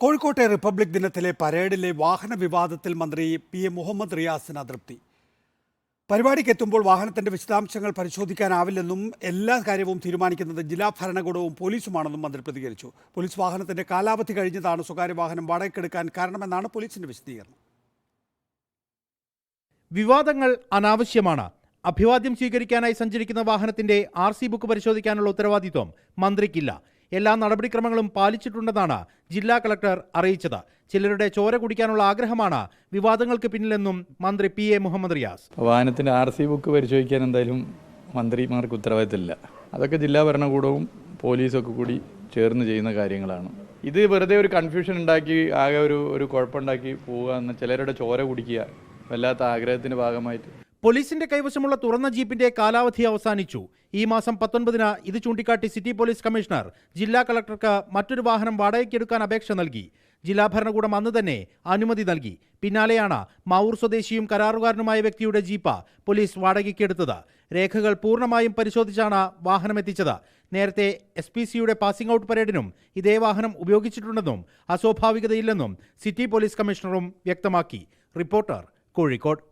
കോഴിക്കോട്ടെ റിപ്പബ്ലിക് ദിനത്തിലെ പരേഡിലെ വാഹന വിവാദത്തിൽ മന്ത്രി പി എ മുഹമ്മദ് റിയാസിന് അതൃപ്തി. പരിപാടിക്ക് എത്തുമ്പോൾ വാഹനത്തിന്റെ വിശദാംശങ്ങൾ പരിശോധിക്കാനാവില്ലെന്നും എല്ലാ കാര്യവും തീരുമാനിക്കുന്നത് ജില്ലാ ഭരണകൂടവും പോലീസുമാണെന്നും മന്ത്രി പ്രതികരിച്ചു. പോലീസ് വാഹനത്തിന്റെ കാലാവധി കഴിഞ്ഞതാണ് സ്വകാര്യ വാഹനം വാടകയ്ക്കെടുക്കാൻ കാരണമെന്നാണ് പോലീസിന്റെ വിശദീകരണം. വിവാദങ്ങൾ അനാവശ്യമാണ്. അഭിവാദ്യം സ്വീകരിക്കാനായി സഞ്ചരിക്കുന്ന വാഹനത്തിന്റെ ആർ ബുക്ക് പരിശോധിക്കാനുള്ള ഉത്തരവാദിത്വം മന്ത്രിക്കില്ല. എല്ലാ നടപടിക്രമങ്ങളും പാലിച്ചിട്ടുണ്ടെന്നാണ് ജില്ലാ കളക്ടർ അറിയിച്ചത്. ചിലരുടെ ചോര കുടിക്കാനുള്ള ആഗ്രഹമാണ് വിവാദങ്ങൾക്ക് പിന്നിലെന്നും മന്ത്രി പി എ മുഹമ്മദ് റിയാസ്. വാഹനത്തിന്റെ ആർ സി ബുക്ക് പരിശോധിക്കാൻ എന്തായാലും മന്ത്രിമാർക്ക് ഉത്തരവാദിത്തമില്ല. അതൊക്കെ ജില്ലാ ഭരണകൂടവും പോലീസൊക്കെ കൂടി ചേർന്ന് ചെയ്യുന്ന കാര്യങ്ങളാണ്. ഇത് വെറുതെ ഒരു കൺഫ്യൂഷൻ ഉണ്ടാക്കി ആകെ ഒരു ഒരു കുഴപ്പമുണ്ടാക്കി പോവുക എന്ന ചിലരുടെ ചോര കുടിക്കുക വല്ലാത്ത ആഗ്രഹത്തിന്റെ ഭാഗമായിട്ട് പോലീസിന്റെ കൈവശമുള്ള തുറന്ന ജീപ്പിന്റെ കാലാവധി അവസാനിച്ചു. ഈ മാസം പത്തൊൻപതിന് ഇത് ചൂണ്ടിക്കാട്ടി സിറ്റി പോലീസ് കമ്മീഷണർ ജില്ലാ കളക്ടർക്ക് മറ്റൊരു വാഹനം വാടകയ്ക്കെടുക്കാൻ അപേക്ഷ നൽകി. ജില്ലാ ഭരണകൂടം അന്ന് തന്നെ അനുമതി നൽകി. പിന്നാലെയാണ് മാവൂർ സ്വദേശിയും കരാറുകാരനുമായ വ്യക്തിയുടെ ജീപ്പ് പോലീസ് വാടകയ്ക്കെടുത്തത് രേഖകൾ പൂർണമായും പരിശോധിച്ചാണ് വാഹനം എത്തിച്ചത്. നേരത്തെ എസ് പി സിയുടെ പാസിംഗ് ഔട്ട് പരേഡിനും ഇതേ വാഹനം ഉപയോഗിച്ചിട്ടുണ്ടെന്നും അസ്വാഭാവികതയില്ലെന്നും സിറ്റി പോലീസ് കമ്മീഷണറും വ്യക്തമാക്കി. റിപ്പോർട്ടർ കോഴിക്കോട്.